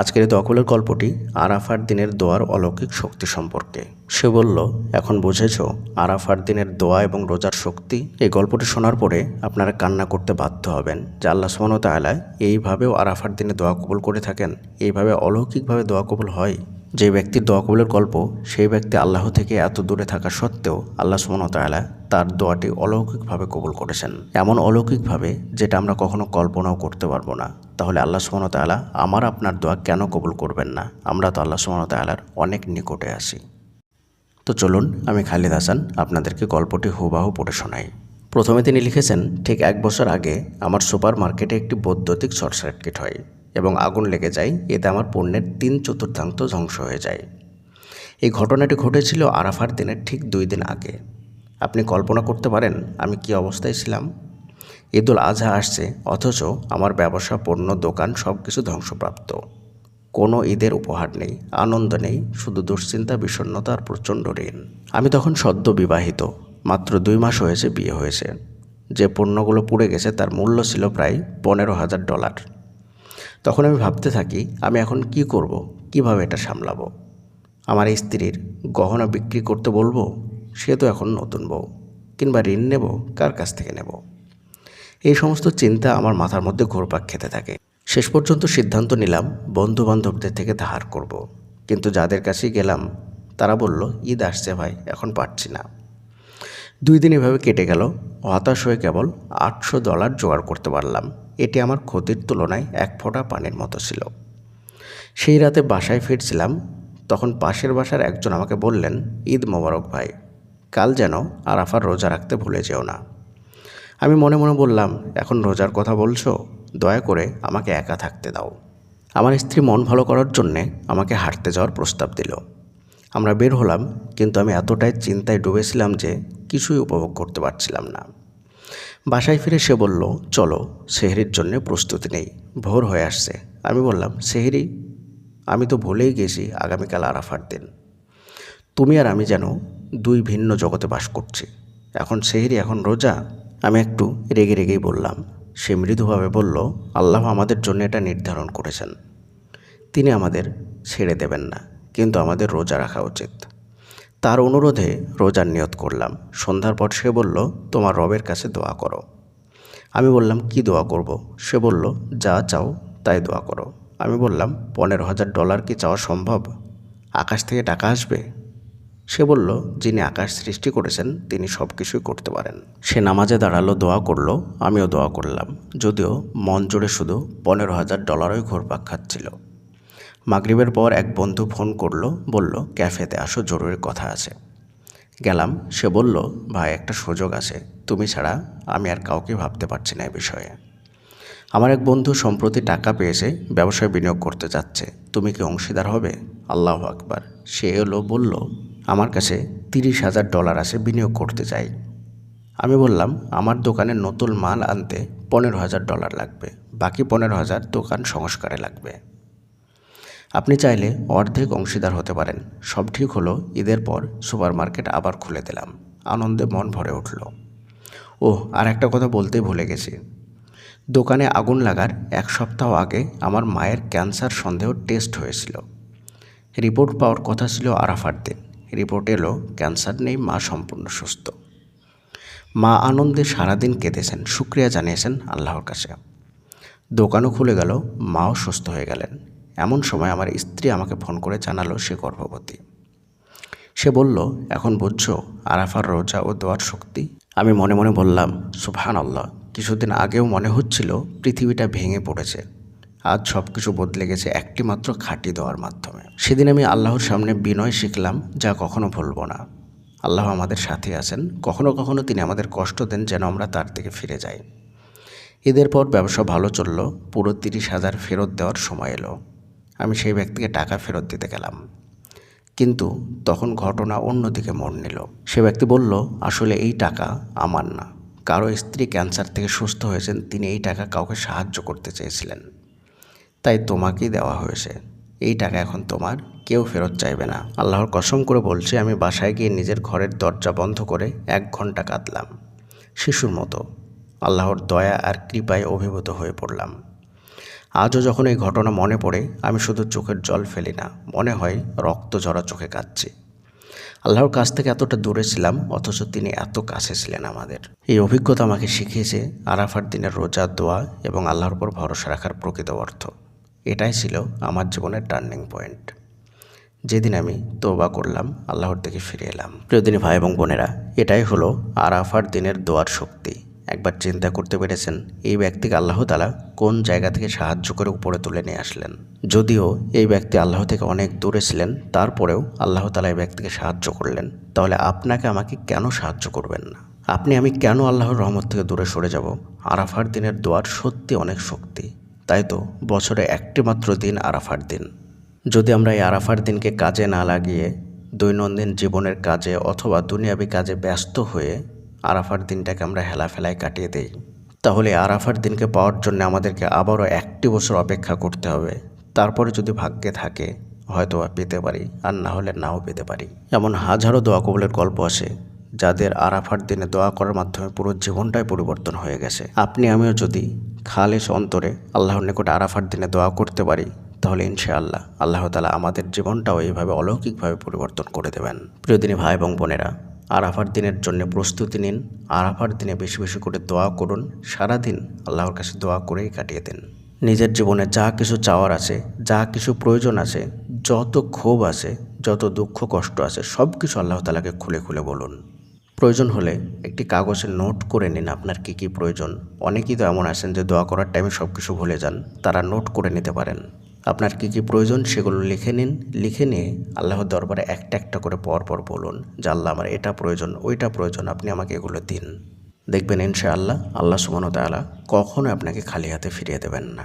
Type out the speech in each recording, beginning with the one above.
আজকের এই দোয়াকুলের গল্পটি আরাফার দিনের দোয়ার অলৌকিক শক্তি সম্পর্কে। সে বলল, এখন বুঝেছ, আরাফার দিনের দোয়া এবং রোজার শক্তি, এই গল্পটি শোনার পরে আপনারা কান্না করতে বাধ্য হবেন। যে আল্লাহ সুমন তালা এইভাবেও আরাফার দিনে দোয়া কবুল করে থাকেন, এইভাবে অলৌকিকভাবে দোয়া কবুল হয়। যে ব্যক্তির দোয়া কবুলের গল্প, সেই ব্যক্তি আল্লাহ থেকে এত দূরে থাকা সত্ত্বেও আল্লাহ সুমন তালা তার দোয়াটি অলৌকিকভাবে কবুল করেছেন। এমন অলৌকিকভাবে যেটা আমরা কখনো কল্পনাও করতে পারব না। তাহলে আল্লাহ সুমন তালা আমার আপনার দোয়া কেন কবুল করবেন না? আমরা তো আল্লাহ সুমন তালার অনেক নিকটে আসি তো চলুন, আমি খালিদ হাসান আপনাদেরকে গল্পটি হুবাহু পড়ে শোনাই। প্রথমে তিনি লিখেছেন, ঠিক এক বছর আগে আমার সুপার মার্কেটে একটি বৈদ্যুতিক শর্ট সার্কিট হয়। এবং আগুন লেগে যায়, এতে আমার পণ্যের তিন চতুর্থাংশ ধ্বংস হয়ে যায়। এই ঘটনাটি ঘটেছিল আরাফার দিনের ঠিক দুই দিন আগে। আপনি কল্পনা করতে পারেন আমি কি অবস্থায় ছিলাম? ঈদুল আজহা আসছে, অথচ আমার ব্যবসা, পণ্য, দোকান সব কিছু ধ্বংসপ্রাপ্ত। কোনো ঈদের উপহার নেই, আনন্দ নেই, শুধু দুশ্চিন্তা, বিষণ্ণতা আর প্রচণ্ড ঋণ। আমি তখন সদ্য বিবাহিত, মাত্র দুই মাস হয়েছে বিয়ে হয়েছে। যে পণ্যগুলো পুড়ে গেছে তার মূল্য ছিল প্রায় পনেরো হাজার ডলার। তখন আমি ভাবতে থাকি, আমি এখন কি করব? কীভাবে এটা সামলাবো? আমার স্ত্রীর গহনা বিক্রি করতে বলব? সে তো এখন নতুন বউ। কিংবা ঋণ নেব? কার কাছ থেকে নেব? এই সমস্ত চিন্তা আমার মাথার মধ্যে ঘোরপাক খেতে থাকে। শেষ পর্যন্ত সিদ্ধান্ত নিলাম বন্ধু বান্ধবদের থেকে ধার করব। কিন্তু যাদের কাছেই গেলাম, তারা বলল, ঈদ আসছে ভাই, এখন পারছি না। দুই দিন এভাবে কেটে গেল। হতাশ হয়ে কেবল আটশো ডলার জোগাড় করতে পারলাম। এটি আমার ক্ষতির তুলনায় এক ফোঁটা পানির মতো ছিল। সেই রাতে বাসায় ফিরছিলাম, তখন পাশের বাসার একজন আমাকে বললেন, ঈদ মোবারক ভাই, কাল যেন আর আরাফার রোজা রাখতে ভুলে যেও না। আমি মনে মনে বললাম, এখন রোজার কথা বলছো? দয়া করে আমাকে একা থাকতে দাও। আমার স্ত্রী মন ভালো করার জন্যে আমাকে হাঁটতে যাওয়ার প্রস্তাব দিল। আমরা বের হলাম, কিন্তু আমি এতটাই চিন্তায় ডুবেছিলাম যে কিছুই উপভোগ করতে পারছিলাম না। বাসায় ফিরে সে বলল, চলো, সেহরির জন্য প্রস্তুতি নেই। ভোর হয়ে আসছে। আমি বললাম, সেহরি, আমি তো ভুলেই গেছি আগামীকাল আরাফার দিন। তুমি আর আমি যেন দুই ভিন্ন জগতে বাস করছি। এখন সেহরি, এখন রোজা? আমি একটু রেগে রেগেই বললাম। সে মৃদুভাবে বলল, আল্লাহ আমাদের জন্য এটা নির্ধারণ করেছেন। তিনি আমাদের ছেড়ে দেবেন না, কিন্তু আমাদের রোজা রাখা উচিত। তার অনুরোধে রোজার নিয়ত করলাম। সন্ধ্যার পর সে বলল, তোমার রবের কাছে দোয়া করো। আমি বললাম, কি দোয়া করব? সে বলল, যা চাও তাই দোয়া করো। আমি বললাম, পনেরো হাজার ডলার কি চাওয়া সম্ভব? আকাশ থেকে টাকা আসবে? সে বলল, যিনি আকাশ সৃষ্টি করেছেন, তিনি সব কিছুই করতে পারেন। সে নামাজে দাঁড়াল, দোয়া করল, আমিও দোয়া করলাম। যদিও মন জুড়ে শুধু পনেরো হাজার ডলারই ঘোরপাক খাচ্ছিল। মাগরিবের পর এক বন্ধু ফোন করল, বলল, ক্যাফেতে আসো, জরুরি কথা আছে। গেলাম, সে বলল, ভাই, একটা সুযোগ আছে। তুমি ছাড়া আমি আর কাউকে ভাবতে পারছি না এ বিষয়ে। আমার এক বন্ধু সম্প্রতি টাকা পেয়েছে, ব্যবসায় বিনিয়োগ করতে যাচ্ছে। তুমি কি অংশীদার হবে? আল্লাহ আকবার। সে এলো, বলল, আমার কাছে তিরিশ হাজার ডলার আছে, বিনিয়োগ করতে চাই। আমি বললাম, আমার দোকানে নতুন মাল আনতে পনেরো হাজার ডলার লাগবে। বাকি পনেরো হাজার দোকান সংস্কারে লাগবে। আপনি চাইলে অর্ধেক অংশীদার হতে পারেন। সব ঠিক হলো, ঈদের পর সুপার মার্কেট আবার খুলে দিলাম। আনন্দে মন ভরে উঠল। ও আর একটা কথা বলতেই ভুলে গেছি। দোকানে আগুন লাগার এক সপ্তাহ আগে আমার মায়ের ক্যান্সার সন্দেহ টেস্ট হয়েছিল। রিপোর্ট পাওয়ার কথা ছিল আরাফার দিন। রিপোর্ট এলো, ক্যান্সার নেই, মা সম্পূর্ণ সুস্থ। মা আনন্দে সারাদিন কেঁদেছেন। শুক্রিয়া জানিয়েছেন আল্লাহর কাছে। দোকানও খুলে গেল, মাও সুস্থ হয়ে গেলেন। এমন সময় আমার স্ত্রী আমাকে ফোন করে জানালো সে গর্ভবতী। সে বলল, এখন বুঝছ, আরাফার রোজা ও দোয়ার শক্তি? আমি মনে মনে বললাম সুফহান আল্লাহ কিছুদিন আগেও মনে হচ্ছিল পৃথিবীটা ভেঙে পড়েছে। আজ সব কিছু বদলে গেছে একটি মাত্র খাঁটি দেওয়ার মাধ্যমে। সেদিন আমি আল্লাহর সামনে বিনয় শিখলাম, যা কখনো ভুলব না। আল্লাহ আমাদের সাথে আছেন, কখনো কখনো তিনি আমাদের কষ্ট দেন যেন আমরা তার দিকে ফিরে যাই। ঈদের পর ব্যবসা ভালো চলল, পুরো তিরিশ হাজার ফেরত দেওয়ার সময় এলো। আমি সেই ব্যক্তিকে টাকা ফেরত দিতে গেলাম। কিন্তু তখন ঘটনা অন্যদিকে মোড় নিল। সে ব্যক্তি বলল, আসলে এই টাকা আমার না। কারও স্ত্রী ক্যান্সার থেকে সুস্থ হয়েছেন, তিনি এই টাকা কাউকে সাহায্য করতে চেয়েছিলেন। তাই তোমাকেই দেওয়া হয়েছে। এই টাকা এখন তোমার, কেউ ফেরত চাইবে না। আল্লাহর কসম করে বলছে, আমি বাসায় গিয়ে নিজের ঘরের দরজা বন্ধ করে এক ঘণ্টা কাঁদলাম। শিশুর মতো। আল্লাহর দয়া আর কৃপায় অভিভূত হয়ে পড়লাম। আজও যখন এই ঘটনা মনে পড়ে, আমি শুধু চোখের জল ফেলি না, মনে হয় রক্ত ঝরা চোখে কাঁদছি। আল্লাহর কাছ থেকে এতটা দূরে ছিলাম, অথচ তিনি এত কাছে ছিলেন আমাদের। এই অভিজ্ঞতা আমাকে শিখিয়েছে আরাফার দিনের রোজা দোয়া এবং আল্লাহর উপর ভরসা রাখার প্রকৃত অর্থ। এটাই ছিল আমার জীবনের টার্নিং পয়েন্ট। যেদিন আমি তোবা করলাম, আল্লাহর দিকে ফিরে এলাম। প্রিয় প্রিয়দিনী ভাই এবং বোনেরা, এটাই হলো আরাফার দিনের দোয়ার শক্তি। একবার চিন্তা করতে পেরেছেন এই ব্যক্তিকে আল্লাহ তালা কোন জায়গা থেকে সাহায্য করে উপরে তুলে নিয়ে আসলেন? যদিও এই ব্যক্তি আল্লাহ থেকে অনেক দূরে ছিলেন, তারপরেও আল্লাহ তালা এই ব্যক্তিকে সাহায্য করলেন। তাহলে আপনাকে আমাকে কেন সাহায্য করবেন না? আপনি, আমি কেন আল্লাহর রহমত থেকে দূরে সরে যাব? আরাফার দিনের দোয়ার সত্যি অনেক শক্তি। তাই তো, বছরে একটি মাত্র দিন আরাফার দিন। যদি আমরা এই আরাফার দিনকে কাজে না লাগিয়ে দৈনন্দিন জীবনের কাজে অথবা দুনিয়াবি কাজে ব্যস্ত হয়ে আরাফার দিনটাকে আমরা হেলাফেলায় কাটিয়ে দেই। তাহলে আরাফার দিনকে পাওয়ার জন্য আমাদেরকে আবারও একটি বছর অপেক্ষা করতে হবে। তারপরে যদি ভাগ্যে থাকে, হয়তো পেতে পারি, আর না হলে নাও পেতে পারি। এমন হাজারো দোয়া কবলের গল্প আছে, যাদের আরাফার দিনে দোয়া করার মাধ্যমে পুরো জীবনটাই পরিবর্তন হয়ে গেছে। আপনি, আমিও যদি খালেস অন্তরে আল্লাহর নিকট আরাফার দিনে দোয়া করতে পারি, তাহলে ইনশাআল্লাহ আল্লাহ তালা আমাদের জীবনটাও এইভাবে অলৌকিকভাবে পরিবর্তন করে দেবেন। প্রিয়দিনী ভাই এবং বোনেরা আরাফার দিনের জন্য প্রস্তুতি নিন, আরাফার দিনে বেশি বেশি করে দোয়া করুন, সারাদিন আল্লাহর কাছে দোয়া করেই কাটিয়ে দিন। নিজের জীবনে যা কিছু চাওয়ার আছে, যা কিছু প্রয়োজন আছে, যত ক্ষোভ আছে, যত দুঃখ কষ্ট আছে সব কিছু আল্লাহ তালাকে খুলে খুলে বলুন। প্রয়োজন হলে একটি কাগজে নোট করে নিন আপনার কী কী প্রয়োজন। অনেকেই তো এমন আছেন যে দোয়া করার টাইমে সব কিছু ভুলে যান, তারা নোট করে নিতে পারেন। আপনার কী কী প্রয়োজন সেগুলো লিখে নিন। লিখে নিয়ে আল্লাহর দরবারে একটা একটা করে পর পর বলুন যে, আল্লাহ, আমার এটা প্রয়োজন, ওইটা প্রয়োজন, আপনি আমাকে এগুলো দিন। দেখবেন ইনশাআল্লাহ আল্লাহ সুমন তালা কখনো আপনাকে খালি হাতে ফিরিয়ে দেবেন না।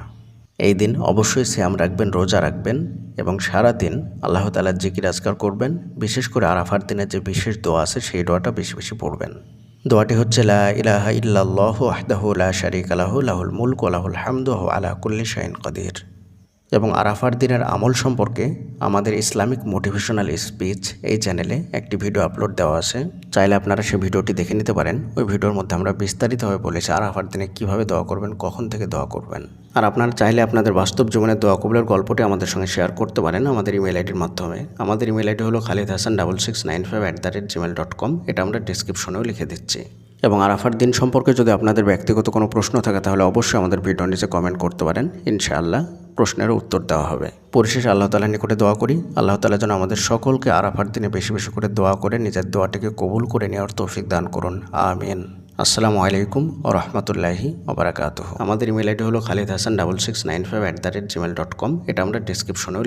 এই দিন অবশ্যই শ্যাম রাখবেন, রোজা রাখবেন এবং সারা দিন আল্লাহ তালার জিকির আজকার করবেন। বিশেষ করে আরাফার দিনের যে বিশেষ দোয়া আছে, সেই দোয়াটা বেশি বেশি পড়বেন। দোয়াটি হচ্ছে, লা ইলাহা ইল্লাল্লাহু ওয়াহদাহু লা শারীকা লাহু, লাহুল মুলক ওয়া লাহুল হামদু ওয়া আলা কুল্লি শাইইন কাদির। এবং আরাফার দিনের আমল সম্পর্কে আমাদের ইসলামিক মোটিভেশনাল স্পিচ এই চ্যানেলে একটি ভিডিও আপলোড দেওয়া আছে। চাইলে আপনারা সেই ভিডিওটি দেখে নিতে পারেন। ওই ভিডিওর মধ্যে আমরা বিস্তারিতভাবে বলেছি আরাফার দিনে কীভাবে দোয়া করবেন, কখন থেকে দোয়া করবেন। আর আপনারা চাইলে আপনাদের বাস্তব জীবনের দোয়া কবুলের গল্পটি আমাদের সঙ্গে শেয়ার করতে পারেন আমাদের ইমেল আইডির মাধ্যমে। আমাদের ইমেল আইডি হলো Khalid Hasan double six nine five at the rate Gmail dot com এটা আমরা ডিসক্রিপশনেও লিখে দিচ্ছি। এবং আরাফার দিন সম্পর্কে যদি আপনাদের ব্যক্তিগত কোনো প্রশ্ন থাকে, তাহলে অবশ্যই আমাদের ভিডিও নিচে কমেন্ট করতে পারেন। ইনশাআল্লাহ প্রশ্নের উত্তর দেওয়া হবে। পরিশেষে আল্লাহ তালার নিকটে দোয়া করি। আল্লাহ তালা যেন আমাদের সকলকে আরাফার দিনে বেশি বেশি করে দোয়া করে, নিজের দোয়াটিকে কবুল করে নেওয়ার তৌফিক দান করুন। আমিন। আসসালামু আলাইকুম ও রহমতুল্লাহি ওবরাকাত আমাদের ইমেল আইডি হলো Khalid Hasan double six nine five at the rate Gmail dot com এটা আমরা ডিসক্রিপশনেও